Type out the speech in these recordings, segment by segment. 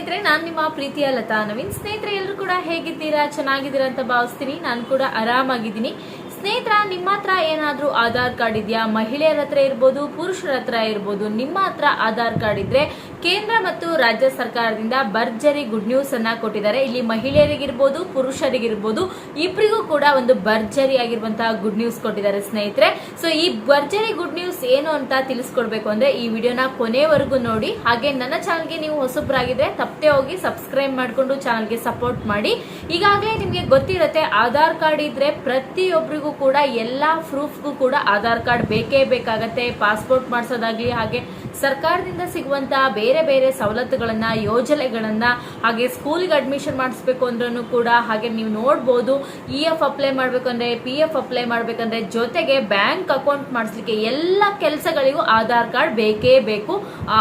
ಸ್ನೇಹಿತರೆ, ನಾನು ನಿಮ್ಮ ಪ್ರೀತಿಯ ಲತಾ ನವೀನ್. ಸ್ನೇಹಿತರೆ, ಎಲ್ಲರೂ ಕೂಡ ಹೇಗಿದ್ದೀರಾ? ಚೆನ್ನಾಗಿದ್ದೀರಾ ಅಂತ ಭಾವಿಸ್ತೀನಿ. ನಾನು ಕೂಡ ಆರಾಮಾಗಿದ್ದೀನಿ. ಸ್ನೇಹಿತರ, ನಿಮ್ಮ ಹತ್ರ ಏನಾದರೂ ಆಧಾರ್ ಕಾರ್ಡ್ ಇದೆಯಾ? ಮಹಿಳೆಯರ ಹತ್ರ ಇರ್ಬೋದು, ಪುರುಷರ ಹತ್ರ ಇರ್ಬೋದು, ನಿಮ್ಮ ಹತ್ರ ಆಧಾರ್ ಕಾರ್ಡ್ ಇದ್ರೆ ಕೇಂದ್ರ ಮತ್ತು ರಾಜ್ಯ ಸರ್ಕಾರದಿಂದ ಭರ್ಜರಿ ಗುಡ್ ನ್ಯೂಸ್ ಅನ್ನ ಕೊಟ್ಟಿದ್ದಾರೆ. ಇಲ್ಲಿ ಮಹಿಳೆಯರಿಗಿರ್ಬೋದು, ಪುರುಷರಿಗಿರ್ಬೋದು ಇಬ್ಬರಿಗೂ ಕೂಡ ಒಂದು ಭರ್ಜರಿ ಆಗಿರುವಂತಹ ಗುಡ್ ನ್ಯೂಸ್ ಕೊಟ್ಟಿದ್ದಾರೆ ಸ್ನೇಹಿತರೆ. ಸೊ ಈ ಭರ್ಜರಿ ಗುಡ್ ನ್ಯೂಸ್ ಏನು ಅಂತ ತಿಳಿಸ್ಕೊಡ್ಬೇಕು ಅಂದ್ರೆ ಈ ವಿಡಿಯೋನ ಕೊನೆವರೆಗೂ ನೋಡಿ. ಹಾಗೆ ನನ್ನ ಚಾನಲ್ಗೆ ನೀವು ಹೊಸಬ್ರಾಗಿದ್ರೆ ತಪ್ಪದೆ ಹೋಗಿ ಸಬ್ಸ್ಕ್ರೈಬ್ ಮಾಡಿಕೊಂಡು ಚಾನಲ್ಗೆ ಸಪೋರ್ಟ್ ಮಾಡಿ. ಈಗಾಗಲೇ ನಿಮಗೆ ಗೊತ್ತಿರುತ್ತೆ, ಆಧಾರ್ ಕಾರ್ಡ್ ಇದ್ರೆ ಪ್ರತಿಯೊಬ್ಬರಿಗೂ ಕೂಡ ಎಲ್ಲಾ ಪ್ರೂಫ್ಗೂ ಕೂಡ ಆಧಾರ್ ಕಾರ್ಡ್ ಬೇಕೇ ಬೇಕಾಗತ್ತೆ. ಪಾಸ್ಪೋರ್ಟ್ ಮಾಡಿಸೋದಾಗ್ಲಿ ಹಾಗೆ ಸರ್ಕಾರದಿಂದ ಸಿಗುವಂತಹ ಬೇರೆ ಬೇರೆ ಬೇರೆ ಸವಲತ್ತುಗಳನ್ನ, ಯೋಜನೆಗಳನ್ನ, ಹಾಗೆ ಸ್ಕೂಲ್ಗೆ ಅಡ್ಮಿಷನ್ ಮಾಡಿಸ್ಬೇಕು ಅಂದ್ರೂ ಕೂಡ ಹಾಗೆ ನೀವು ನೋಡ್ಬೋದು. ಇ ಎಫ್ ಅಪ್ಲೈ ಮಾಡ್ಬೇಕಂದ್ರೆ ಪಿ ಎಫ್ ಅಪ್ಲೈ ಮಾಡ್ಬೇಕಂದ್ರೆ ಜೊತೆಗೆ ಬ್ಯಾಂಕ್ ಅಕೌಂಟ್ ಮಾಡಿಸ್ಲಿಕ್ಕೆ ಎಲ್ಲ ಕೆಲಸಗಳಿಗೂ ಆಧಾರ್ ಕಾರ್ಡ್ ಬೇಕೇ ಬೇಕು.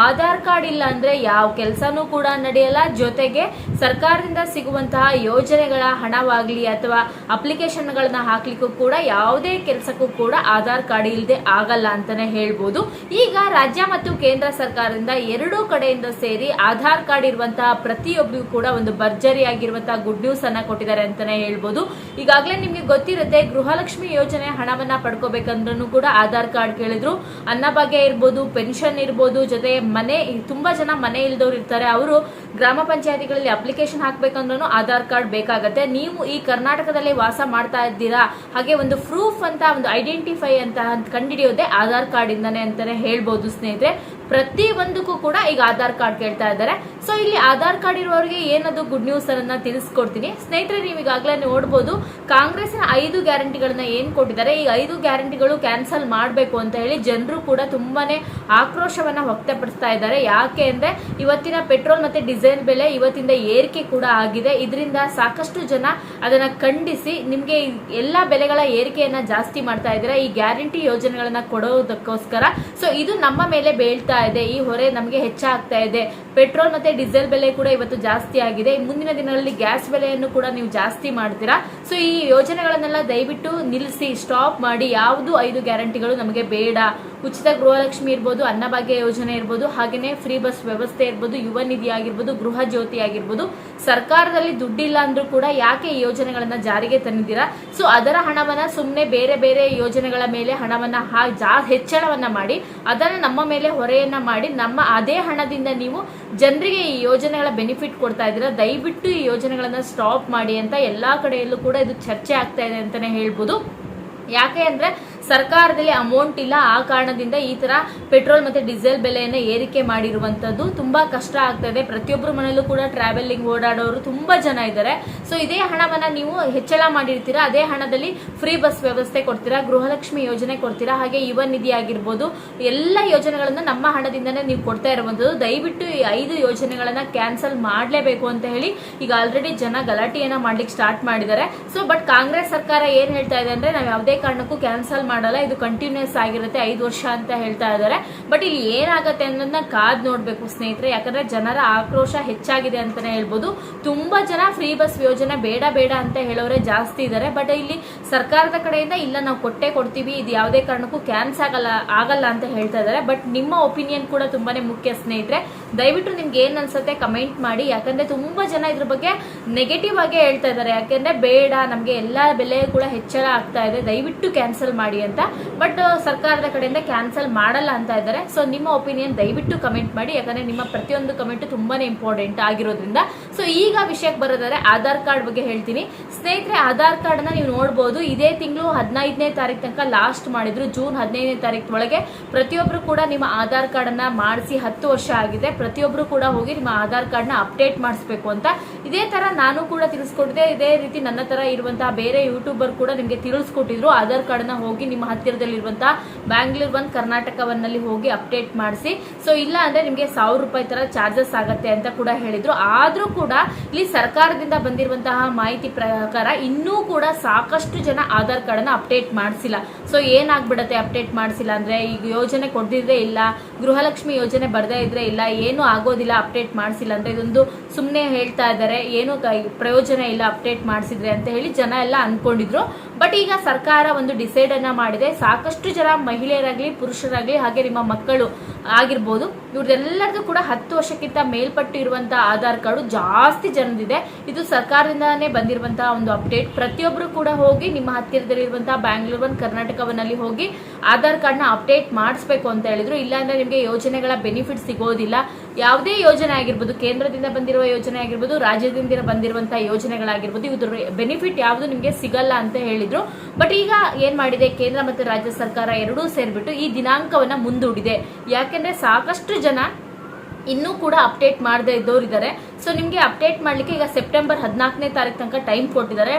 ಆಧಾರ್ ಕಾರ್ಡ್ ಇಲ್ಲ ಅಂದ್ರೆ ಯಾವ ಕೆಲಸನೂ ಕೂಡ ನಡೆಯಲ್ಲ. ಜೊತೆಗೆ ಸರ್ಕಾರದಿಂದ ಸಿಗುವಂತಹ ಯೋಜನೆಗಳ ಹಣವಾಗ್ಲಿ ಅಥವಾ ಅಪ್ಲಿಕೇಶನ್ಗಳನ್ನ ಹಾಕ್ಲಿಕ್ಕೂ ಕೂಡ ಯಾವುದೇ ಕೆಲಸಕ್ಕೂ ಕೂಡ ಆಧಾರ್ ಕಾರ್ಡ್ ಇಲ್ಲದೆ ಆಗಲ್ಲ ಅಂತಾನೆ ಹೇಳ್ಬೋದು. ಈಗ ರಾಜ್ಯ ಮತ್ತು ಕೇಂದ್ರ ಸರ್ಕಾರದಿಂದ ಎರಡೂ ಕಡೆಯಿಂದ ಸೇರಿ ಆಧಾರ್ ಕಾರ್ಡ್ ಇರುವಂತಹ ಪ್ರತಿಯೊಬ್ಬರಿಗೂ ಕೂಡ ಒಂದು ಭರ್ಜರಿ ಆಗಿರುವಂತಹ ಗುಡ್ ನ್ಯೂಸ್ ಅನ್ನ ಕೊಟ್ಟಿದ್ದಾರೆ ಅಂತಾನೆ ಹೇಳ್ಬೋದು. ಈಗಾಗಲೇ ನಿಮ್ಗೆ ಗೊತ್ತಿರುತ್ತೆ, ಗೃಹಲಕ್ಷ್ಮಿ ಯೋಜನೆ ಹಣವನ್ನ ಪಡ್ಕೋಬೇಕಂದ್ರೂ ಕೂಡ ಆಧಾರ್ ಕಾರ್ಡ್ ಕೇಳಿದ್ರು. ಅನ್ನಭಾಗ್ಯ ಇರ್ಬೋದು, ಪೆನ್ಷನ್ ಇರ್ಬೋದು, ಜೊತೆ ಮನೆ, ತುಂಬಾ ಜನ ಮನೆ ಇಲ್ದವ್ರು ಇರ್ತಾರೆ. ಅವರು ಗ್ರಾಮ ಪಂಚಾಯತಿಗಳಲ್ಲಿ ಅಪ್ಲಿಕೇಶನ್ ಹಾಕ್ಬೇಕಂದ್ರೂ ಆಧಾರ್ ಕಾರ್ಡ್ ಬೇಕಾಗತ್ತೆ. ನೀವು ಈ ಕರ್ನಾಟಕದಲ್ಲಿ ವಾಸ ಮಾಡ್ತಾ ಇದ್ದೀರಾ, ಹಾಗೆ ಒಂದು ಪ್ರೂಫ್ ಅಂತ, ಒಂದು ಐಡೆಂಟಿಫೈ ಅಂತ ಕಂಡಿಡಿಯೋದೇ ಆಧಾರ್ ಕಾರ್ಡ್ ಇಂದಾನೆ ಅಂತಾನೆ ಹೇಳ್ಬೋದು ಸ್ನೇಹಿತರೆ. ಪ್ರತಿ ಒಂದಕ್ಕೂ ಕೂಡ ಈಗ ಆಧಾರ್ ಕಾರ್ಡ್ ಕೇಳ್ತಾ ಇದ್ದಾರೆ. ಸೊ ಇಲ್ಲಿ ಆಧಾರ್ ಕಾರ್ಡ್ ಇರುವವರಿಗೆ ಏನದು ಗುಡ್ ನ್ಯೂಸ್ ಅನ್ನ ತಿಳಿಸ್ಕೊಡ್ತೀನಿ. ಸ್ನೇಹಿತರೆ, ನೀವು ಈಗಾಗಲೇ ನೋಡ್ಬೋದು ಕಾಂಗ್ರೆಸ್ನ ಐದು ಗ್ಯಾರಂಟಿಗಳನ್ನ ಏನ್ ಕೊಟ್ಟಿದ್ದಾರೆ? ಈ ಐದು ಗ್ಯಾರಂಟಿಗಳು ಕ್ಯಾನ್ಸಲ್ ಮಾಡಬೇಕು ಅಂತ ಹೇಳಿ ಜನರು ಕೂಡ ತುಂಬಾನೇ ಆಕ್ರೋಶವನ್ನ ವ್ಯಕ್ತಪಡಿಸ್ತಾ ಇದ್ದಾರೆ. ಯಾಕೆ ಅಂದ್ರೆ ಇವತ್ತಿನ ಪೆಟ್ರೋಲ್ ಮತ್ತೆ ಡೀಸೆಲ್ ಬೆಲೆ ಇವತ್ತಿಂದ ಏರಿಕೆ ಕೂಡ ಆಗಿದೆ. ಇದರಿಂದ ಸಾಕಷ್ಟು ಜನ ಅದನ್ನ ಖಂಡಿಸಿ ನಿಮ್ಗೆ ಎಲ್ಲಾ ಬೆಲೆಗಳ ಏರಿಕೆಯನ್ನ ಜಾಸ್ತಿ ಮಾಡ್ತಾ ಇದ್ದಾರೆ. ಈ ಗ್ಯಾರಂಟಿ ಯೋಜನೆಗಳನ್ನ ಕೊಡೋದಕ್ಕೋಸ್ಕರ. ಸೊ ಇದು ನಮ್ಮ ಮೇಲೆ ಬೀಳ್ತಾ ಇದೆ, ಈ ಹೊರೆ ನಮಗೆ ಹೆಚ್ಚಾಗ್ತಾ ಇದೆ. ಪೆಟ್ರೋಲ್ ಮತ್ತೆ ಡೀಸೆಲ್ ಬೆಲೆ ಕೂಡ ಇವತ್ತು ಜಾಸ್ತಿ ಆಗಿದೆ. ಮುಂದಿನ ದಿನಗಳಲ್ಲಿ ಗ್ಯಾಸ್ ಬೆಲೆಯನ್ನು ಕೂಡ ನೀವು ಜಾಸ್ತಿ ಮಾಡ್ತೀರಾ? ಸೊ ಈ ಯೋಜನೆಗಳನ್ನೆಲ್ಲ ದಯವಿಟ್ಟು ನಿಲ್ಲಿಸಿ ಸ್ಟಾಪ್ ಮಾಡಿ. ಯಾವುದು ಐದು ಗ್ಯಾರಂಟಿಗಳು ನಮಗೆ ಬೇಡ. ಉಚಿತ ಗೃಹಲಕ್ಷ್ಮಿ ಇರ್ಬೋದು ಅನ್ನಭಾಗ್ಯ ಯೋಜನೆ ಇರ್ಬೋದು ಹಾಗೆಯೇ ಫ್ರೀ ಬಸ್ ವ್ಯವಸ್ಥೆ ಇರ್ಬೋದು, ಯುವ ನಿಧಿ ಆಗಿರ್ಬೋದು, ಗೃಹ ಜ್ಯೋತಿ ಆಗಿರ್ಬೋದು. ಸರ್ಕಾರದಲ್ಲಿ ದುಡ್ಡಿಲ್ಲ ಅಂದ್ರೂ ಕೂಡ ಯಾಕೆ ಈ ಯೋಜನೆಗಳನ್ನ ಜಾರಿಗೆ ತಂದಿದ್ದೀರಾ? ಸೊ ಅದರ ಹಣವನ್ನ ಸುಮ್ಮನೆ ಬೇರೆ ಬೇರೆ ಯೋಜನೆಗಳ ಮೇಲೆ ಹಣವನ್ನ ಹಾ, ಜಾ, ಹೆಚ್ಚಳವನ್ನ ಮಾಡಿ, ಅದನ್ನ ನಮ್ಮ ಮೇಲೆ ಹೊರೆಯನ್ನ ಮಾಡಿ, ನಮ್ಮ ಅದೇ ಹಣದಿಂದ ನೀವು ಜನರಿಗೆ ಈ ಯೋಜನೆಗಳ ಬೆನಿಫಿಟ್ ಕೊಡ್ತಾ ಇದ್ದೀರಾ? ದಯವಿಟ್ಟು ಈ ಯೋಜನೆಗಳನ್ನ ಸ್ಟಾಪ್ ಮಾಡಿ ಅಂತ ಎಲ್ಲಾ ಕಡೆಯಲ್ಲೂ ಕೂಡ ಇದು ಚರ್ಚೆ ಆಗ್ತಾ ಇದೆ ಅಂತಾನೆ ಹೇಳ್ಬೋದು. ಯಾಕೆ ಅಂದ್ರೆ ಸರ್ಕಾರದಲ್ಲಿ ಅಮೌಂಟ್ ಇಲ್ಲ. ಆ ಕಾರಣದಿಂದ ಈ ತರ ಪೆಟ್ರೋಲ್ ಮತ್ತೆ ಡೀಸೆಲ್ ಬೆಲೆಯನ್ನ ಏರಿಕೆ ಮಾಡಿರುವಂತದ್ದು ತುಂಬಾ ಕಷ್ಟ ಆಗ್ತದೆ ಪ್ರತಿಯೊಬ್ಬರ ಮನೆಯಲ್ಲೂ ಕೂಡ ಟ್ರಾವೆಲಿಂಗ್ ಓಡಾಡೋರು ತುಂಬಾ ಜನ ಇದ್ದಾರೆ. ಸೊ ಇದೇ ಹಣವನ್ನ ನೀವು ಹೆಚ್ಚಳ ಮಾಡಿರ್ತೀರಾ? ಅದೇ ಹಣದಲ್ಲಿ ಫ್ರೀ ಬಸ್ ವ್ಯವಸ್ಥೆ ಕೊಡ್ತೀರಾ? ಗೃಹಲಕ್ಷ್ಮಿ ಯೋಜನೆ ಕೊಡ್ತೀರಾ? ಹಾಗೆ ಯುವ ನಿಧಿ ಆಗಿರ್ಬೋದು. ಎಲ್ಲ ಯೋಜನೆಗಳನ್ನ ನಮ್ಮ ಹಣದಿಂದನೇ ನೀವು ಕೊಡ್ತಾ ಇರುವಂತದ್ದು. ದಯವಿಟ್ಟು ಈ ಐದು ಯೋಜನೆಗಳನ್ನ ಕ್ಯಾನ್ಸಲ್ ಮಾಡಲೇಬೇಕು ಅಂತ ಹೇಳಿ ಈಗ ಆಲ್ರೆಡಿ ಜನ ಗಲಾಟೆಯನ್ನ ಮಾಡ್ಲಿಕ್ಕೆ ಸ್ಟಾರ್ಟ್ ಮಾಡಿದ್ದಾರೆ. ಸೊ ಬಟ್ ಕಾಂಗ್ರೆಸ್ ಸರ್ಕಾರ ಏನ್ ಹೇಳ್ತಾ ಇದೆ ಅಂದ್ರೆ ನಾವು ಯಾವುದೇ ಕಾರಣಕ್ಕೂ ಕ್ಯಾನ್ಸಲ್ ಮಾಡಲ್ಲ, ಇದು ಕಂಟಿನ್ಯೂಸ್ ಆಗಿರುತ್ತೆ, ಐದು ವರ್ಷ ಅಂತ ಹೇಳ್ತಾ ಇದ್ದಾರೆ. ಬಟ್ ಇಲ್ಲಿ ಏನಾಗತ್ತೆ ಅನ್ನೋದನ್ನ ಕಾದ್ ನೋಡ್ಬೇಕು ಸ್ನೇಹಿತರೆ. ಯಾಕಂದ್ರೆ ಜನರ ಆಕ್ರೋಶ ಹೆಚ್ಚಾಗಿದೆ ಅಂತಾನೆ ಹೇಳ್ಬೋದು. ತುಂಬಾ ಜನ ಫ್ರೀ ಬಸ್ ಯೋಜನೆ ಬೇಡ ಬೇಡ ಅಂತ ಹೇಳೋರೆ ಜಾಸ್ತಿ ಇದ್ದಾರೆ. ಬಟ್ ಇಲ್ಲಿ ಸರ್ಕಾರದ ಕಡೆಯಿಂದ, ಇಲ್ಲ, ನಾವು ಕೊಟ್ಟೆ ಕೊಡ್ತೀವಿ, ಇದು ಯಾವುದೇ ಕಾರಣಕ್ಕೂ ಕ್ಯಾನ್ಸ್ ಆಗಲ್ಲ ಆಗಲ್ಲ ಅಂತ ಹೇಳ್ತಾ ಇದ್ದಾರೆ. ಬಟ್ ನಿಮ್ಮ ಒಪಿನಿಯನ್ ಕೂಡ ತುಂಬಾನೇ ಮುಖ್ಯ ಸ್ನೇಹಿತರೆ. ದಯವಿಟ್ಟು ನಿಮ್ಗೆ ಏನ್ ಅನ್ಸುತ್ತೆ ಕಮೆಂಟ್ ಮಾಡಿ. ಯಾಕಂದ್ರೆ ತುಂಬಾ ಜನ ಇದ್ರ ಬಗ್ಗೆ ನೆಗೆಟಿವ್ ಆಗಿ ಹೇಳ್ತಾ ಇದ್ದಾರೆ ಯಾಕಂದ್ರೆ ಬೇಡ, ನಮ್ಗೆ ಎಲ್ಲಾ ಬೆಲೆ ಕೂಡ ಹೆಚ್ಚಳ ಆಗ್ತಾ ಇದೆ. ದಯವಿಟ್ಟು ಕ್ಯಾನ್ಸಲ್ ಮಾಡಿ ಅಂತ. ಬಟ್ ಸರ್ಕಾರದ ಕಡೆಯಿಂದ ಕ್ಯಾನ್ಸಲ್ ಮಾಡಲ್ಲ ಅಂತ ಇದ್ದಾರೆ ಸೊ ನಿಮ್ಮ ಒಪಿನಿಯನ್ ದಯವಿಟ್ಟು ಕಮೆಂಟ್ ಮಾಡಿ. ಯಾಕಂದ್ರೆ ನಿಮ್ಮ ಪ್ರತಿಯೊಂದು ಕಮೆಂಟ್ ತುಂಬಾನೇ ಇಂಪಾರ್ಟೆಂಟ್ ಆಗಿರೋದ್ರಿಂದ. ಸೊ ಈಗ ವಿಷಯಕ್ಕೆ ಬರೋದಾದ್ರೆ ಆಧಾರ್ ಕಾರ್ಡ್ ಬಗ್ಗೆ ಹೇಳ್ತೀನಿ. ಸ್ನೇಹಿತರೆ ಆಧಾರ್ ಕಾರ್ಡ್ನ ನೀವು ನೋಡಬಹುದು ಇದೇ ತಿಂಗಳು ಹದಿನೈದನೇ ತಾರೀಕು ತನಕ ಲಾಸ್ಟ್ ಮಾಡಿದ್ರು. ಜೂನ್ ಹದಿನೈದನೇ ತಾರೀಕು ಒಳಗೆ. ಪ್ರತಿಯೊಬ್ಬರು ಕೂಡ ನಿಮ್ಮ ಆಧಾರ್ ಕಾರ್ಡ್ ಅನ್ನ ಮಾಡಿಸಿ ಹತ್ತು ವರ್ಷ ಆಗಿದೆ. ಪ್ರತಿಯೊಬ್ಬರು ಕೂಡ ಹೋಗಿ ನಿಮ್ಮ ಆಧಾರ್ ಕಾರ್ಡ್ನ ಅಪ್ಡೇಟ್ ಮಾಡಿಸ್ಬೇಕು ಅಂತ ಇದೇ ತರ ನಾನು ಕೂಡ ತಿಳಿಸ್ಕೊಟ್ಟಿದ್ದೆ. ಇದೇ ರೀತಿ ನನ್ನ ತರ ಇರುವಂತಹ ಬೇರೆ ಯೂಟ್ಯೂಬರ್ ಕೂಡ ನಿಮಗೆ ತಿಳಿಸ್ಕೊಟ್ಟಿದ್ರು. ಆಧಾರ್ ಕಾರ್ಡ್ನ ಹೋಗಿ ನಿಮ್ಮ ಹತ್ತಿರದಲ್ಲಿರುವಂತಹ ಬ್ಯಾಂಗ್ಳೂರ್ ಒಂದು ಕರ್ನಾಟಕವನ್ನಲ್ಲಿ ಹೋಗಿ ಅಪ್ಡೇಟ್ ಮಾಡಿಸಿ. ಸೊ ಇಲ್ಲ ಅಂದ್ರೆ ನಿಮಗೆ ಸಾವಿರ ರೂಪಾಯಿ ತರ ಚಾರ್ಜಸ್ ಆಗತ್ತೆ ಅಂತ ಕೂಡ ಹೇಳಿದರು. ಆದರೂ ಕೂಡ ಇಲ್ಲಿ ಸರ್ಕಾರದಿಂದ ಬಂದಿರುವಂತಹ ಮಾಹಿತಿ ಪ್ರಕಾರ ಇನ್ನೂ ಕೂಡ ಸಾಕಷ್ಟು ಜನ ಆಧಾರ್ ಕಾರ್ಡ್ ಅನ್ನ ಅಪ್ಡೇಟ್ ಮಾಡಿಸಿಲ್ಲ. ಸೊ ಏನಾಗ್ಬಿಡತ್ತೆ ಅಪ್ಡೇಟ್ ಮಾಡಿಸಿಲ್ಲ ಅಂದ್ರೆ ಈಗ ಯೋಜನೆ ಕೊಡ್ದಿದ್ರೆ ಇಲ್ಲ, ಗೃಹಲಕ್ಷ್ಮಿ ಯೋಜನೆ ಬರದೇ ಇದ್ರೆ ಇಲ್ಲ ಏನು ಆಗೋದಿಲ್ಲ ಅಪ್ಡೇಟ್ ಮಾಡಿಸಿಲ್ಲ ಅಂತ ಇದೊಂದು ಸುಮ್ಮನೆ ಹೇಳ್ತಾ ಇದ್ದಾರೆ. ಏನೂ ಪ್ರಯೋಜನ ಇಲ್ಲ ಅಪ್ಡೇಟ್ ಮಾಡಿಸಿದ್ರೆ ಅಂತ ಹೇಳಿ ಜನ ಎಲ್ಲ ಅನ್ಕೊಂಡಿದ್ರು. ಬಟ್ ಈಗ ಸರ್ಕಾರ ಒಂದು ಡಿಸೈಡ್ ಅನ್ನ ಮಾಡಿದೆ. ಸಾಕಷ್ಟು ಜನ ಮಹಿಳೆಯರಾಗ್ಲಿ, ಪುರುಷರಾಗ್ಲಿ, ಹಾಗೆ ನಿಮ್ಮ ಮಕ್ಕಳು ಆಗಿರ್ಬೋದು ಇವ್ರದೆಲ್ಲರದ್ದು ಕೂಡ ಹತ್ತು ವರ್ಷಕ್ಕಿಂತ ಮೇಲ್ಪಟ್ಟು ಇರುವಂತಹ ಆಧಾರ್ ಕಾರ್ಡು ಜಾಸ್ತಿ ಜನದಿದೆ. ಇದು ಸರ್ಕಾರದಿಂದಾನೇ ಬಂದಿರುವಂತಹ ಒಂದು ಅಪ್ಡೇಟ್. ಪ್ರತಿಯೊಬ್ಬರು ಕೂಡ ಹೋಗಿ ನಿಮ್ಮ ಹತ್ತಿರದಲ್ಲಿರುವಂತಹ ಬ್ಯಾಂಗ್ಳೂರ್ ಒನ್ ಕರ್ನಾಟಕವನ್ನಲ್ಲಿ ಹೋಗಿ ಆಧಾರ್ ಕಾರ್ಡ್ನ ಅಪ್ಡೇಟ್ ಮಾಡಿಸ್ಬೇಕು ಅಂತ ಹೇಳಿದ್ರು. ಇಲ್ಲಾಂದ್ರೆ ನಿಮಗೆ ಯೋಜನೆಗಳ ಬೆನಿಫಿಟ್ ಸಿಗೋದಿಲ್ಲ. ಯಾವುದೇ ಯೋಜನೆ ಆಗಿರ್ಬೋದು, ಕೇಂದ್ರದಿಂದ ಬಂದಿರುವ ಯೋಜನೆ ಆಗಿರ್ಬೋದು ರಾಜ್ಯದಿಂದ ಬಂದಿರುವಂತಹ ಯೋಜನೆಗಳಾಗಿರ್ಬೋದು ಇದ್ರ ಬೆನಿಫಿಟ್ ಯಾವುದು ನಿಮಗೆ ಸಿಗಲ್ಲ ಅಂತ ಹೇಳಿದ್ರು. ಬಟ್ ಈಗ ಏನ್ ಮಾಡಿದೆ? ಕೇಂದ್ರ ಮತ್ತು ರಾಜ್ಯ ಸರ್ಕಾರ ಎರಡೂ ಸೇರ್ಬಿಟ್ಟು ಈ ದಿನಾಂಕವನ್ನ ಮುಂದೂಡಿದೆ. ಯಾಕೆಂದ್ರೆ ಸಾಕಷ್ಟು ಜನ ಇನ್ನೂ ಕೂಡ ಅಪ್ಡೇಟ್ ಮಾಡದೇ ಇದ್ದವ್ರು ಇದ್ದಾರೆ ಸೊ ನಿಮಗೆ ಅಪ್ಡೇಟ್ ಮಾಡಲಿಕ್ಕೆ ಈಗ ಸೆಪ್ಟೆಂಬರ್ ಹದಿನಾಲ್ಕನೇ ತಾರೀಕು ತನಕ ಟೈಮ್ ಕೊಟ್ಟಿದ್ದಾರೆ.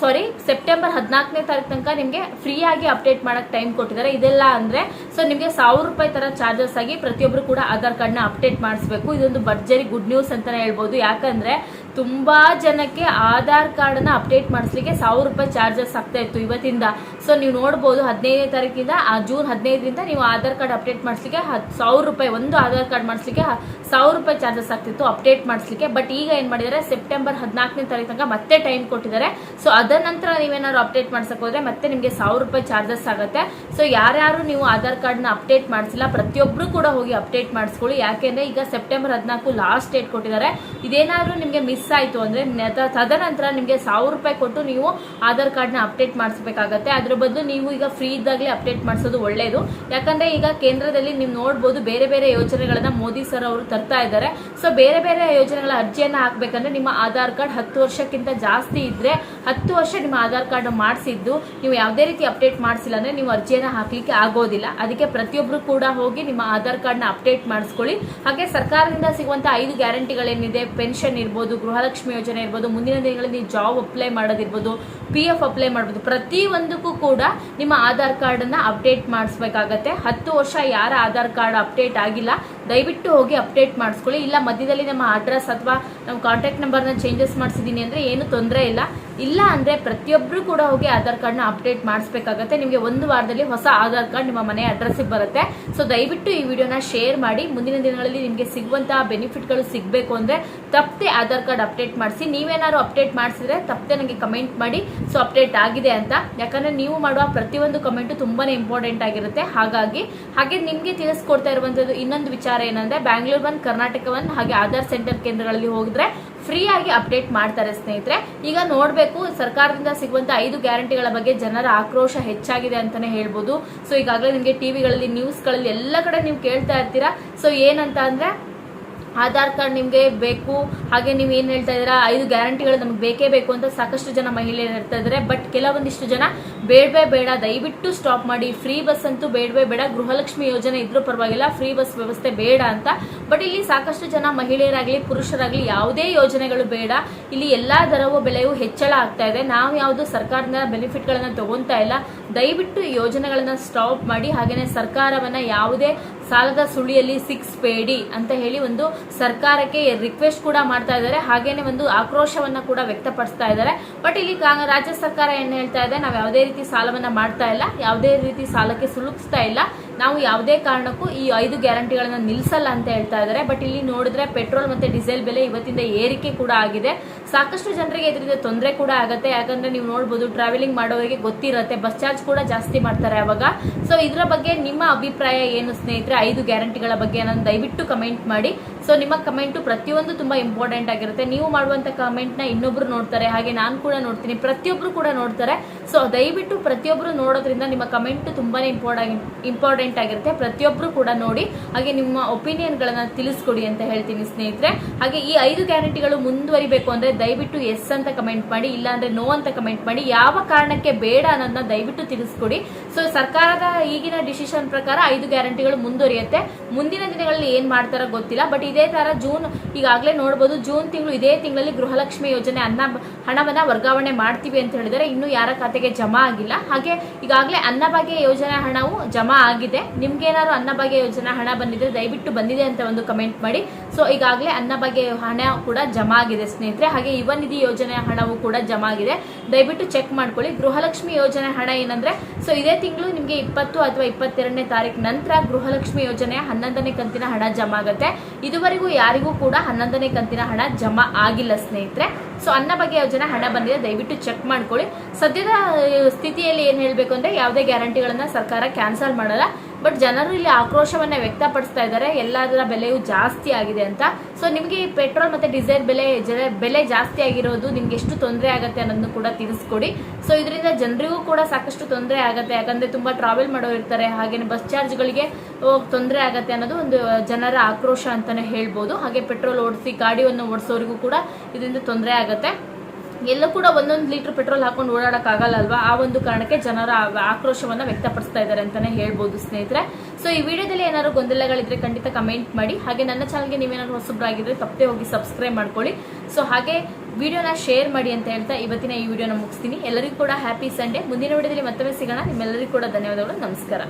ಸಾರಿ ಸೆಪ್ಟೆಂಬರ್ ಹದಿನಾಲ್ಕನೇ ತಾರೀಕು ತನಕ ನಿಮಗೆ ಫ್ರೀಯಾಗಿ ಅಪ್ಡೇಟ್ ಮಾಡೋಕೆ ಟೈಮ್ ಕೊಟ್ಟಿದ್ದಾರೆ. ಇದೆಲ್ಲ ಅಂದ್ರೆ ಸೊ ನಿಮಗೆ ಸಾವಿರ ರೂಪಾಯಿ ತರ ಚಾರ್ಜಸ್ ಆಗಿ ಪ್ರತಿಯೊಬ್ಬರು ಕೂಡ ಆಧಾರ್ ಕಾರ್ಡ್ನ ಅಪ್ಡೇಟ್ ಮಾಡಿಸಬೇಕು. ಇದೊಂದು ಭರ್ಜರಿ ಗುಡ್ ನ್ಯೂಸ್ ಅಂತಾನೆ ಹೇಳ್ಬೋದು. ಯಾಕಂದ್ರೆ ತುಂಬಾ ಜನಕ್ಕೆ ಆಧಾರ್ ಕಾರ್ಡ್ನ ಅಪ್ಡೇಟ್ ಮಾಡಿಸ್ಲಿಕ್ಕೆ ಸಾವಿರ ರೂಪಾಯಿ ಚಾರ್ಜಸ್ ಆಗ್ತಾ ಇತ್ತು ಇವತ್ತಿಂದ. ಸೊ ನೀವು ನೋಡ್ಬೋದು ಹದಿನೈದನೇ ತಾರೀಕಿಂದ ಜೂನ್ ಹದಿನೈದರಿಂದ ನೀವು ಆಧಾರ್ ಕಾರ್ಡ್ ಅಪ್ಡೇಟ್ ಮಾಡಿಸ್ಲಿಕ್ಕೆ ಹತ್ತು ಸಾವಿರ ರೂಪಾಯಿ, ಒಂದು ಆಧಾರ್ ಕಾರ್ಡ್ ಮಾಡಿಸ್ಲಿಕ್ಕೆ ಸಾವಿರ ರೂಪಾಯಿ ಚಾರ್ಜಸ್ ಆಗ್ತಿತ್ತು ಅಪ್ಡೇಟ್ ಮಾಡಿಸ್ಲಿಕ್ಕೆ. ಬಟ್ ಈಗ ಏನು ಮಾಡಿದ್ದಾರೆ ಸೆಪ್ಟೆಂಬರ್ ಹದಿನಾಲ್ಕನೇ ತಾರೀಕು ತನಕ ಮತ್ತೆ ಟೈಮ್ ಕೊಟ್ಟಿದ್ದಾರೆ. ಸೊ ಅದರ ನಂತರ ನೀವೇನಾದ್ರು ಅಪ್ಡೇಟ್ ಮಾಡ್ಸಕ್ ಹೋದ್ರೆ ಮತ್ತೆ ನಿಮಗೆ ಸಾವಿರ ರೂಪಾಯಿ ಚಾರ್ಜಸ್ ಆಗುತ್ತೆ. ಸೊ ಯಾರ್ಯಾರು ನೀವು ಆಧಾರ್ ಕಾರ್ಡ್ನ ಅಪ್ಡೇಟ್ ಮಾಡಿಸಿಲ್ಲ ಪ್ರತಿಯೊಬ್ಬರು ಕೂಡ ಹೋಗಿ ಅಪ್ಡೇಟ್ ಮಾಡಿಸ್ಕೊಳ್ಳಿ. ಯಾಕೆಂದ್ರೆ ಈಗ ಸೆಪ್ಟೆಂಬರ್ ಹದಿನಾಲ್ಕು ಲಾಸ್ಟ್ ಡೇಟ್ ಕೊಟ್ಟಿದ್ದಾರೆ. ಇದೇನಾದ್ರೂ ನಿಮಗೆ ಮಿಸ್ ಆಯ್ತು ಅಂದ್ರೆ ತದನಂತರ ನಿಮಗೆ ಸಾವಿರ ರೂಪಾಯಿ ಕೊಟ್ಟು ನೀವು ಆಧಾರ್ ಕಾರ್ಡ್ನ ಅಪ್ಡೇಟ್ ಮಾಡಿಸ್ಬೇಕಾಗತ್ತೆ. ಅದ್ರ ಬದಲು ನೀವು ಈಗ ಫ್ರೀ ಇದ್ದಾಗಲೇ ಅಪ್ಡೇಟ್ ಮಾಡಿಸೋದು ಒಳ್ಳೇದು. ಯಾಕಂದ್ರೆ ಈಗ ಕೇಂದ್ರದಲ್ಲಿ ನೀವು ನೋಡ್ಬೋದು ಬೇರೆ ಬೇರೆ ಯೋಜನೆಗಳನ್ನ ಮೋದಿ ಸರ್ ಅವರು ತರ್ತಾ ಇದ್ದಾರೆ. ಸೊ ಬೇರೆ ಬೇರೆ ಯೋಜನೆಗಳ ಅರ್ಜಿಯನ್ನ ಹಾಕಬೇಕಂದ್ರೆ ನಿಮ್ಮ ಆಧಾರ್ ಕಾರ್ಡ್ ಹತ್ತು ವರ್ಷಕ್ಕಿಂತ ಜಾಸ್ತಿ ಇದ್ರೆ ಹತ್ತು ವರ್ಷ ನಿಮ್ಮ ಆಧಾರ್ ಕಾರ್ಡ್ ಮಾಡಿಸಿದ್ದು ನೀವು ಯಾವುದೇ ರೀತಿ ಅಪ್ಡೇಟ್ ಮಾಡಿಸಿಲ್ಲ ಅಂದ್ರೆ ನೀವು ಅರ್ಜಿಯನ್ನ ಹಾಕಲಿಕ್ಕೆ ಆಗೋದಿಲ್ಲ. ಅದಕ್ಕೆ ಪ್ರತಿಯೊಬ್ಬರು ಕೂಡ ಹೋಗಿ ನಿಮ್ಮ ಆಧಾರ್ ಕಾರ್ಡ್ನ ಅಪ್ಡೇಟ್ ಮಾಡಿಸ್ಕೊಳ್ಳಿ. ಹಾಗೆ ಸರ್ಕಾರದಿಂದ ಸಿಗುವಂತ ಐದು ಗ್ಯಾರಂಟಿಗಳೇನಿದೆ? ಪೆನ್ಷನ್ ಇರ್ಬೋದು ಗೃಹಲಕ್ಷ್ಮಿ ಯೋಜನೆ ಇರ್ಬೋದು, ಮುಂದಿನ ದಿನಗಳಲ್ಲಿ ನೀವು ಜಾಬ್ ಅಪ್ಲೈ ಮಾಡೋದಿರ್ಬೋದು ಪಿ ಎಫ್ ಅಪ್ಲೈ ಮಾಡ್ಬೋದು, ಪ್ರತಿಯೊಂದಕ್ಕೂ ಕೂಡ ನಿಮ್ಮ ಆಧಾರ್ ಕಾರ್ಡನ್ನು ಅಪ್ಡೇಟ್ ಮಾಡಿಸ್ಬೇಕಾಗತ್ತೆ. ಹತ್ತು ವರ್ಷ ಯಾರ ಆಧಾರ್ ಕಾರ್ಡ್ ಅಪ್ಡೇಟ್ ಆಗಿಲ್ಲ ದಯವಿಟ್ಟು ಹೋಗಿ ಅಪ್ಡೇಟ್ ಮಾಡಿಸ್ಕೊಳ್ಳಿ. ಇಲ್ಲ, ಮಧ್ಯದಲ್ಲಿ ನಮ್ಮ ಅಡ್ರೆಸ್ ಅಥವಾ ನಮ್ಮ ಕಾಂಟ್ಯಾಕ್ಟ್ ನಂಬರ್ನ ಚೇಂಜಸ್ ಮಾಡಿಸಿದ್ದೀನಿ ಅಂದ್ರೆ ಏನು ತೊಂದರೆ ಇಲ್ಲ. ಇಲ್ಲ ಅಂದ್ರೆ ಪ್ರತಿಯೊಬ್ಬರು ಕೂಡ ಹೋಗಿ ಆಧಾರ್ ಕಾರ್ಡ್ನ ಅಪ್ಡೇಟ್ ಮಾಡಿಸ್ಬೇಕಾಗತ್ತೆ. ನಿಮಗೆ ಒಂದು ವಾರದಲ್ಲಿ ಹೊಸ ಆಧಾರ್ ಕಾರ್ಡ್ ನಿಮ್ಮ ಮನೆ ಅಡ್ರೆಸ್ಸಿಗೆ ಬರುತ್ತೆ. ಸೊ ದಯವಿಟ್ಟು ಈ ವಿಡಿಯೋನ ಶೇರ್ ಮಾಡಿ. ಮುಂದಿನ ದಿನಗಳಲ್ಲಿ ನಿಮಗೆ ಸಿಗುವಂತಹ ಬೆನಿಫಿಟ್ಗಳು ಸಿಗಬೇಕು ಅಂದ್ರೆ ತಪ್ಪದೆ ಆಧಾರ್ ಕಾರ್ಡ್ ಅಪ್ಡೇಟ್ ಮಾಡಿಸಿ. ನೀವೇನಾದ್ರು ಅಪ್ಡೇಟ್ ಮಾಡಿಸಿದ್ರೆ ತಪ್ಪದೆ ನನಗೆ ಕಮೆಂಟ್ ಮಾಡಿ. ಸೊ ಅಪ್ಡೇಟ್ ಆಗಿದೆ ಅಂತ. ಯಾಕಂದ್ರೆ ನೀವು ಮಾಡುವ ಪ್ರತಿಯೊಂದು ಕಮೆಂಟು ತುಂಬಾನೇ ಇಂಪಾರ್ಟೆಂಟ್ ಆಗಿರುತ್ತೆ. ಹಾಗಾಗಿ, ಹಾಗೆ ನಿಮಗೆ ತಿಳಿಸ್ಕೊಡ್ತಾ ಇರುವಂತದ್ದು ಇನ್ನೊಂದು ವಿಚಾರ ಏನಂದ್ರೆ ಬ್ಯಾಂಗ್ಳೂರ್ ಬಂದ್ ಕರ್ನಾಟಕ ಒನ್ ಹಾಗೆ ಆಧಾರ್ ಸೆಂಟರ್ ಕೇಂದ್ರಗಳಲ್ಲಿ ಹೋಗಿದ್ರೆ ಫ್ರೀ ಆಗಿ ಅಪ್ಡೇಟ್ ಮಾಡ್ತಾರೆ ಸ್ನೇಹಿತರೆ. ಈಗ ನೋಡಬೇಕು, ಸರ್ಕಾರದಿಂದ ಸಿಗುವಂತ ಐದು ಗ್ಯಾರಂಟಿಗಳ ಬಗ್ಗೆ ಜನರ ಆಕ್ರೋಶ ಹೆಚ್ಚಾಗಿದೆ ಅಂತಾನೆ ಹೇಳ್ಬೋದು. ಸೊ ಈಗಾಗಲೇ ನಿಮಗೆ ಟಿವಿಗಳಲ್ಲಿ ನ್ಯೂಸ್ಗಳಲ್ಲಿ ಎಲ್ಲ ಕಡೆ ನೀವು ಕೇಳ್ತಾ ಇರ್ತೀರಾ. ಸೊ ಏನಂತ ಅಂದ್ರೆ ಆಧಾರ್ ಕಾರ್ಡ್ ನಿಮಗೆ ಬೇಕು. ಹಾಗೆ ನೀವು ಏನು ಹೇಳ್ತಾ ಇದ್ದೀರಾ, ಐದು ಗ್ಯಾರಂಟಿಗಳು ನಮ್ಗೆ ಬೇಕೇ ಬೇಕು ಅಂತ ಸಾಕಷ್ಟು ಜನ ಮಹಿಳೆಯರು ಹೇಳ್ತಾ ಬಟ್ ಕೆಲವೊಂದಿಷ್ಟು ಜನ ಬೇಡವೇ ಬೇಡ ದಯವಿಟ್ಟು ಸ್ಟಾಪ್ ಮಾಡಿ. ಫ್ರೀ ಬಸ್ ಅಂತೂ ಬೇಡವೇ ಬೇಡ ಗೃಹಲಕ್ಷ್ಮಿ ಯೋಜನೆ ಇದ್ರೂ ಪರವಾಗಿಲ್ಲ. ಫ್ರೀ ಬಸ್ ವ್ಯವಸ್ಥೆ ಬೇಡ ಅಂತ. ಬಟ್ ಇಲ್ಲಿ ಸಾಕಷ್ಟು ಜನ ಮಹಿಳೆಯರಾಗಲಿ, ಪುರುಷರಾಗಲಿ ಯಾವುದೇ ಯೋಜನೆಗಳು ಬೇಡ. ಇಲ್ಲಿ ಎಲ್ಲಾ ದರವು ಬೆಲೆಯು ಹೆಚ್ಚಳ ಆಗ್ತಾ ಇದೆ. ನಾವು ಯಾವುದು ಸರ್ಕಾರದ ಬೆನಿಫಿಟ್ಗಳನ್ನು ತಗೊಂತಾ ಇಲ್ಲ. ದಯವಿಟ್ಟು ಯೋಜನೆಗಳನ್ನು ಸ್ಟಾಪ್ ಮಾಡಿ. ಹಾಗೇನೆ ಸರ್ಕಾರವನ್ನ ಯಾವುದೇ ಸಾಲದ ಸುಳಿಯಲ್ಲಿ ಸಿಕ್ಸ್ ಬೇಡಿ ಅಂತ ಹೇಳಿ ಒಂದು ಸರ್ಕಾರಕ್ಕೆ ರಿಕ್ವೆಸ್ಟ್ ಕೂಡ ಮಾಡ್ತಾ ಇದ್ದಾರೆ. ಹಾಗೇನೆ ಒಂದು ಆಕ್ರೋಶವನ್ನ ಕೂಡ ವ್ಯಕ್ತಪಡಿಸ್ತಾ ಇದ್ದಾರೆ. ಬಟ್ ಇಲ್ಲಿ ರಾಜ್ಯ ಸರ್ಕಾರ ಏನ್ ಹೇಳ್ತಾ ಇದೆ? ನಾವು ಯಾವುದೇ ರೀತಿ ಸಾಲವನ್ನ ಮಾಡ್ತಾ ಇಲ್ಲ. ಯಾವುದೇ ರೀತಿ ಸಾಲಕ್ಕೆ ಸುಲುಕಿಸ್ತಾ ಇಲ್ಲ. ನಾವು ಯಾವುದೇ ಕಾರಣಕ್ಕೂ ಈ ಐದು ಗ್ಯಾರಂಟಿಗಳನ್ನು ನಿಲ್ಲಿಸಲ್ಲ ಅಂತ ಹೇಳ್ತಾ ಇದ್ದಾರೆ. ಬಟ್ ಇಲ್ಲಿ ನೋಡಿದ್ರೆ ಪೆಟ್ರೋಲ್ ಮತ್ತೆ ಡೀಸೆಲ್ ಬೆಲೆ ಇವತ್ತಿಂದ ಏರಿಕೆ ಕೂಡ ಆಗಿದೆ. ಸಾಕಷ್ಟು ಜನರಿಗೆ ಇದರಿಂದ ತೊಂದರೆ ಕೂಡ ಆಗುತ್ತೆ. ಯಾಕಂದ್ರೆ ನೀವು ನೋಡ್ಬೋದು ಟ್ರಾವೆಲಿಂಗ್ ಮಾಡೋರಿಗೆ ಗೊತ್ತಿರುತ್ತೆ. ಬಸ್ ಚಾರ್ಜ್ ಕೂಡ ಜಾಸ್ತಿ ಮಾಡ್ತಾರೆ ಅವಾಗ. ಸೊ ಇದರ ಬಗ್ಗೆ ನಿಮ್ಮ ಅಭಿಪ್ರಾಯ ಏನು ಸ್ನೇಹಿತರೆ? ಐದು ಗ್ಯಾರಂಟಿಗಳ ಬಗ್ಗೆ ನಾನು ದಯವಿಟ್ಟು ಕಮೆಂಟ್ ಮಾಡಿ. ಸೊ ನಿಮ್ಮ ಕಮೆಂಟು ಪ್ರತಿಯೊಂದು ತುಂಬಾ ಇಂಪಾರ್ಟೆಂಟ್ ಆಗಿರುತ್ತೆ. ನೀವು ಮಾಡುವಂತ ಕಮೆಂಟ್ನ ಇನ್ನೊಬ್ರು ನೋಡ್ತಾರೆ. ಹಾಗೆ ನಾನು ಕೂಡ ನೋಡ್ತೀನಿ. ಪ್ರತಿಯೊಬ್ರು ಕೂಡ ನೋಡ್ತಾರೆ. ಸೊ ದಯವಿಟ್ಟು ಪ್ರತಿಯೊಬ್ಬರು ನೋಡೋದ್ರಿಂದ ನಿಮ್ಮ ಕಮೆಂಟ್ ತುಂಬಾ ಇಂಪಾರ್ಟೆಂಟ್ ಇಂಪಾರ್ಟೆಂಟ್ ಆಗಿರುತ್ತೆ. ಪ್ರತಿಯೊಬ್ರು ಕೂಡ ನೋಡಿ, ಹಾಗೆ ನಿಮ್ಮ ಒಪಿನಿಯನ್ ಗಳನ್ನ ತಿಳಿಸ್ಕೊಡಿ ಅಂತ ಹೇಳ್ತೀನಿ ಸ್ನೇಹಿತರೆ. ಹಾಗೆ ಈ ಐದು ಗ್ಯಾರಂಟಿಗಳು ಮುಂದುವರಿಬೇಕು ಅಂದ್ರೆ ದಯವಿಟ್ಟು ಎಸ್ ಅಂತ ಕಮೆಂಟ್ ಮಾಡಿ, ಇಲ್ಲ ಅಂದ್ರೆ ನೋ ಅಂತ ಕಮೆಂಟ್ ಮಾಡಿ, ಯಾವ ಕಾರಣಕ್ಕೆ ಬೇಡ ಅನ್ನೋದನ್ನ ದಯವಿಟ್ಟು ತಿಳಿಸ್ಕೊಡಿ. ಸೊ ಸರ್ಕಾರದ ಈಗಿನ ಡಿಸಿಷನ್ ಪ್ರಕಾರ ಐದು ಗ್ಯಾರಂಟಿಗಳು ಮುಂದುವರಿಯುತ್ತೆ. ಮುಂದಿನ ದಿನಗಳಲ್ಲಿ ಏನ್ ಮಾಡ್ತಾರೋ ಗೊತ್ತಿಲ್ಲ. ಬಟ್ ಇದೇ ತರ ಜೂನ್ ಈಗಾಗಲೇ ನೋಡಬಹುದು ಜೂನ್ ತಿಂಗಳು ಇದೇ ತಿಂಗಳಲ್ಲಿ ಗೃಹಲಕ್ಷ್ಮಿ ಯೋಜನೆ ಅನ್ನ, ಹಣವನ್ನ ವರ್ಗಾವಣೆ ಮಾಡ್ತೀವಿ ಅಂತ ಹೇಳಿದರೆ ಇನ್ನು ಯಾರ ಖಾತೆಗೆ ಜಮಾ ಆಗಿಲ್ಲ. ಹಾಗೆ ಈಗಾಗಲೇ ಅನ್ನಭಾಗ್ಯ ಯೋಜನೆ ಹಣವು ಜಮಾ ಆಗಿದೆ. ನಿಮ್ಗೇನಾದ್ರು ಅನ್ನಭಾಗ್ಯ ಯೋಜನೆ ಹಣ ಬಂದಿದ್ರೆ ದಯವಿಟ್ಟು ಬಂದಿದೆ ಅಂತ ಒಂದು ಕಮೆಂಟ್ ಮಾಡಿ. ಸೊ ಈಗಾಗಲೇ ಅನ್ನಭಾಗ್ಯ ಹಣ ಕೂಡ ಜಮಾ ಆಗಿದೆ ಸ್ನೇಹಿತರೆ. ಹಾಗೆ ಯುವ ನಿಧಿ ಯೋಜನೆ ಹಣವು ಕೂಡ ಜಮಾ ಆಗಿದೆ. ದಯವಿಟ್ಟು ಚೆಕ್ ಮಾಡ್ಕೊಳ್ಳಿ. ಗೃಹಲಕ್ಷ್ಮಿ ಯೋಜನೆ ಹಣ ಏನಂದ್ರೆ ಸೊ ಇದೇ ತಿಂಗಳು ನಿಮಗೆ ಇಪ್ಪತ್ತು ಅಥವಾ ಇಪ್ಪತ್ತೆರಡನೇ ತಾರೀಕು ನಂತರ ಗೃಹಲಕ್ಷ್ಮಿ ಯೋಜನೆಯ ಹನ್ನೊಂದನೇ ಕಂತಿನ ಹಣ ಜಮಾ ಆಗುತ್ತೆ. ಇದುವರೆಗೂ ಯಾರಿಗೂ ಕೂಡ ಹನ್ನೊಂದನೇ ಕಂತಿನ ಹಣ ಜಮಾ ಆಗಿಲ್ಲ ಸ್ನೇಹಿತರೆ. ಸೊ ಅನ್ನ ಬಗ್ಗೆ ಯೋಜನೆ ಹಣ ಬಂದಿದೆ, ದಯವಿಟ್ಟು ಚೆಕ್ ಮಾಡ್ಕೊಳ್ಳಿ. ಸದ್ಯದ ಸ್ಥಿತಿಯಲ್ಲಿ ಏನ್ ಹೇಳ್ಬೇಕು ಅಂದ್ರೆ ಯಾವುದೇ ಗ್ಯಾರಂಟಿಗಳನ್ನ ಸರ್ಕಾರ ಕ್ಯಾನ್ಸಲ್ ಮಾಡಲ್ಲ. ಬಟ್ ಜನರು ಇಲ್ಲಿ ಆಕ್ರೋಶವನ್ನ ವ್ಯಕ್ತಪಡಿಸ್ತಾ ಇದ್ದಾರೆ. ಎಲ್ಲದರ ಬೆಲೆಯೂ ಜಾಸ್ತಿ ಆಗಿದೆ ಅಂತ. ಸೊ ನಿಮಗೆ ಈ ಪೆಟ್ರೋಲ್ ಮತ್ತೆ ಡೀಸೆಲ್ ಬೆಲೆ ಬೆಲೆ ಜಾಸ್ತಿ ಆಗಿರೋದು ನಿಮ್ಗೆ ಎಷ್ಟು ತೊಂದರೆ ಆಗುತ್ತೆ ಅನ್ನೋದನ್ನು ಕೂಡ ತಿಳಿಸ್ಕೊಡಿ. ಸೊ ಇದರಿಂದ ಜನರಿಗೂ ಕೂಡ ಸಾಕಷ್ಟು ತೊಂದರೆ ಆಗುತ್ತೆ. ಯಾಕಂದ್ರೆ ತುಂಬಾ ಟ್ರಾವೆಲ್ ಮಾಡೋ ಇರ್ತಾರೆ. ಹಾಗೇನೆ ಬಸ್ ಚಾರ್ಜ್ಗಳಿಗೆ ತೊಂದರೆ ಆಗತ್ತೆ ಅನ್ನೋದು ಒಂದು ಜನರ ಆಕ್ರೋಶ ಅಂತಾನೆ ಹೇಳ್ಬೋದು. ಹಾಗೆ ಪೆಟ್ರೋಲ್ ಓಡಿಸಿ, ಗಾಡಿಯನ್ನು ಓಡಿಸೋರಿಗೂ ಕೂಡ ಇದರಿಂದ ತೊಂದರೆ ಆಗುತ್ತೆ. ಎಲ್ಲೂ ಕೂಡ ಒಂದೊಂದು ಲೀಟರ್ ಪೆಟ್ರೋಲ್ ಹಾಕೊಂಡು ಓಡಾಡಕ್ ಆಗಲ್ಲ ಅಲ್ವಾ? ಆ ಒಂದು ಕಾರಣಕ್ಕೆ ಜನರ ಆಕ್ರೋಶವನ್ನ ವ್ಯಕ್ತಪಡಿಸ್ತಾ ಇದ್ದಾರೆ ಅಂತಾನೆ ಹೇಳ್ಬೋದು ಸ್ನೇಹಿತರೆ. ಸೊ ಈ ವಿಡಿಯೋದಲ್ಲಿ ಏನಾದ್ರು ಗೊಂದಲಗಳಿದ್ರೆ ಖಂಡಿತ ಕಮೆಂಟ್ ಮಾಡಿ. ಹಾಗೆ ನನ್ನ ಚಾನಲ್ಗೆ ನೀವೇನಾದ್ರು ಹೊಸಬ್ರಾಗಿದ್ರೆ ತಪ್ಪದೆ ಹೋಗಿ ಸಬ್ಸ್ಕ್ರೈಬ್ ಮಾಡ್ಕೊಳ್ಳಿ. ಸೊ ಹಾಗೆ ವಿಡಿಯೋನ ಶೇರ್ ಮಾಡಿ ಅಂತ ಹೇಳ್ತಾ ಇವತ್ತಿನ ಈ ವಿಡಿಯೋನ ಮುಗಿಸ್ತೀನಿ. ಎಲ್ಲರಿಗೂ ಕೂಡ ಹ್ಯಾಪಿ ಸಂಡೇ ಮುಂದಿನ ವಿಡಿಯೋದಲ್ಲಿ ಮತ್ತೊಮ್ಮೆ ಸಿಗೋಣ. ನಿಮ್ಮೆಲ್ಲರಿಗೂ ಕೂಡ ಧನ್ಯವಾದಗಳು. ನಮಸ್ಕಾರ.